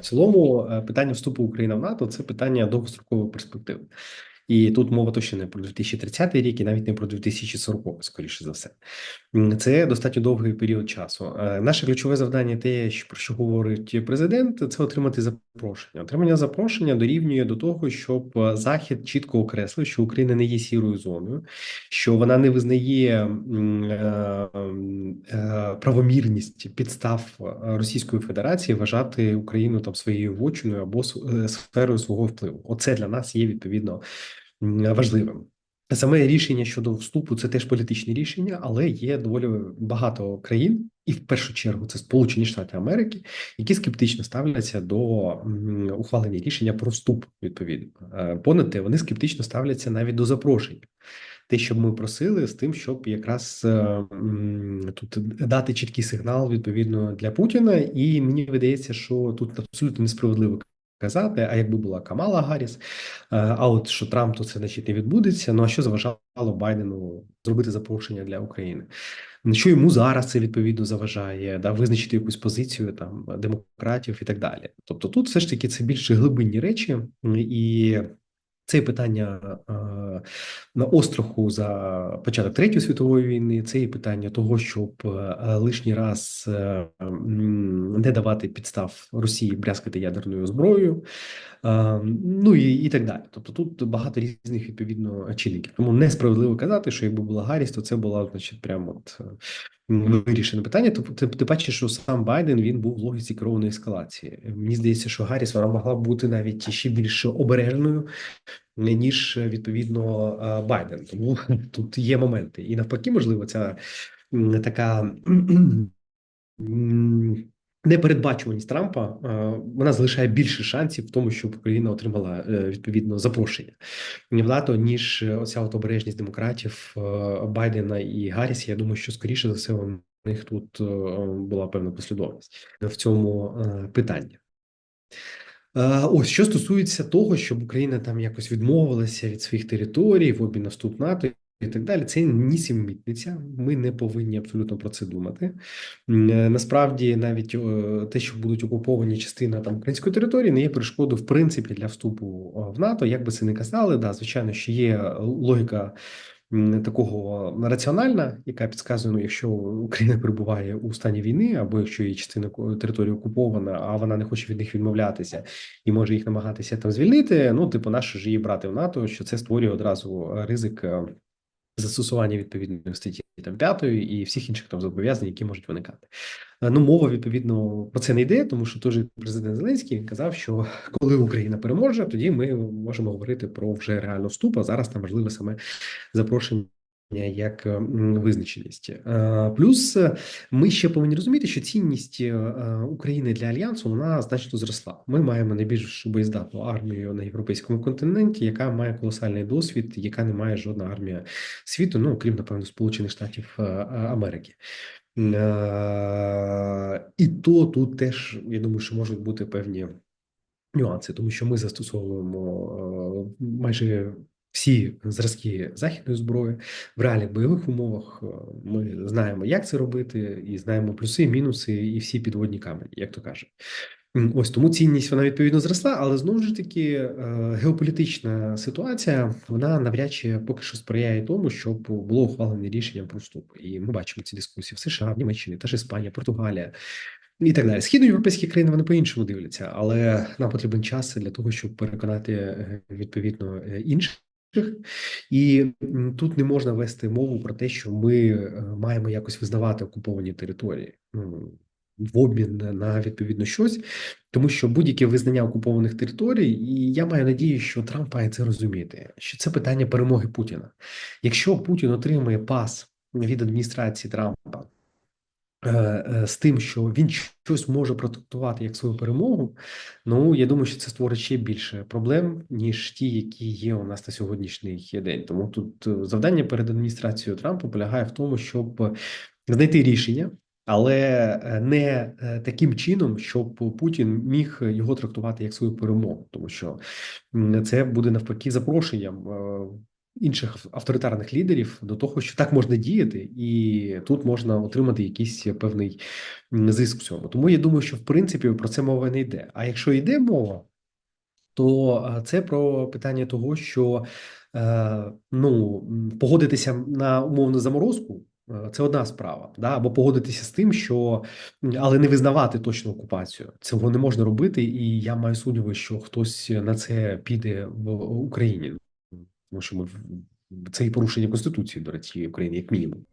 В цілому е, питання вступу України в НАТО це питання довгострокової перспективи. І тут мова точно не про 2030 рік, і навіть не про 2040, скоріше за все. Це достатньо довгий період часу. Е, Наше ключове завдання, те, про що говорить президент, це отримати запрошення. Отримання запрошення дорівнює до того, щоб е, Захід чітко окреслив, що Україна не є сірою зоною, що вона не визнає е, правомірність підстав Російської Федерації вважати Україну там своєю вотчиною або сферою свого впливу. Оце для нас є відповідно важливим. Саме рішення щодо вступу це теж політичне рішення, але є доволі багато країн, і в першу чергу це Сполучені Штати Америки, які скептично ставляться до ухвалення рішення про вступ. Відповідно, Е, понад те, вони скептично ставляться навіть до запрошення. Те, що ми просили, з тим, щоб якраз е, тут дати чіткий сигнал відповідно для Путіна, і мені видається, що тут абсолютно несправедливо казати. А якби була Камала Гарріс, е, а от що Трамп, то це значить не відбудеться. Ну а що заважало Байдену зробити запрошення для України? Що йому зараз це відповідно заважає, да, визначити якусь позицію там демократів і так далі. Тобто, тут все ж таки це більше глибинні речі, і це питання е, на остраху за початок третьої світової війни. Це і питання того, щоб е, лишній раз е, не давати підстав Росії брязкати ядерною зброєю. Ну і, і так далі. Тобто тут багато різних відповідно чинників. Тому несправедливо казати, що якби була Гарріс, то це була значить прямо от. Е, Вирішене питання. то ти, ти бачиш, що сам Байден він був в логіці керованої ескалації. Мені здається, що Гарріс вона могла бути навіть ще більш обережною, ніж відповідно е, Байден. Тому тут є моменти. І навпаки, можливо, ця така непередбачуваність Трампа е, вона залишає більше шансів в тому, щоб Україна отримала е, відповідно запрошення в НАТО, ніж оця от обережність демократів е, Байдена і Гарріс. Я думаю, що скоріше за все у них тут була певна послідовність в цьому питанні. Ось що стосується того, щоб Україна там якось відмовилася від своїх територій в обмін на НАТО і так далі, це нісімітниця. Ми не повинні абсолютно про це думати. Е, Насправді, навіть е, те, що будуть окуповані частина там української території, не є перешкодою в принципі для вступу е, в НАТО. Як би це не казали, да, звичайно, що є логіка. Такого раціональна, яка підказує, ну, якщо Україна перебуває у стані війни, або якщо її частина території окупована, а вона не хоче від них відмовлятися і може їх намагатися там звільнити. Ну, типу, нащо ж її брати в НАТО? Що це створює одразу ризик застосування відповідної статті там п'ятої і всіх інших там зобов'язань, які можуть виникати. Е, Ну, мова відповідно про це не йде, тому що теж президент Зеленський казав, що коли Україна переможе, тоді ми можемо говорити про вже реальну вступ. А зараз там важливе саме запрошення. Як е, визначеність, Е, плюс е, ми ще повинні розуміти, що цінність е, України для альянсу вона значно зросла. Ми маємо найбільш боєздатну армію на європейському континенті, яка має колосальний досвід, яка не має жодна армія світу, ну крім напевно Сполучених Штатів Америки. І то тут теж я думаю, що можуть бути певні нюанси, тому що ми застосовуємо майже всі зразки західної зброї в реальних бойових умовах. Е, Ми знаємо, як це робити, і знаємо плюси, мінуси і всі підводні камені, як то кажуть. Ось тому цінність вона відповідно зросла, але знову ж таки е, геополітична ситуація вона навряд чи поки що сприяє тому, щоб було ухвалене рішення про вступ. І ми бачимо ці дискусії в США, в Німеччині, та ж Іспанія, Португалія і так далі. Східноєвропейські країни вони по-іншому дивляться, але нам потрібен час для того, щоб переконати е, відповідно інших. І тут не можна вести мову про те, що ми е, маємо якось визнавати окуповані території ну, в обмін на- відповідно щось, тому що будь-яке визнання окупованих територій, і я маю надію, що Трамп має це розуміти, що це питання перемоги Путіна. Якщо Путін отримує пас від адміністрації Трампа з тим, що він щось може протрактувати як свою перемогу, ну я думаю, що це створить ще більше проблем, ніж ті, які є у нас на сьогоднішній день. Тому тут е, завдання перед адміністрацією Трампа полягає в тому, щоб знайти рішення. Але е, не е, таким чином, щоб Путін міг його трактувати як свою перемогу, тому що це буде навпаки запрошенням е, інших авторитарних лідерів до того, що так можна діяти, і тут можна отримати якийсь певний зиск в цьому. Тому я думаю, що в принципі про це мова не йде. А якщо йде мова, то це про питання того, що е, ну погодитися на умовну заморозку. Е, це одна справа, да або погодитися з тим, що але не визнавати точну окупацію. Цього не можна робити, і я маю сумніви, що хтось на це піде в Україні, тому що ми це і порушення конституції до речі України, як мінімум.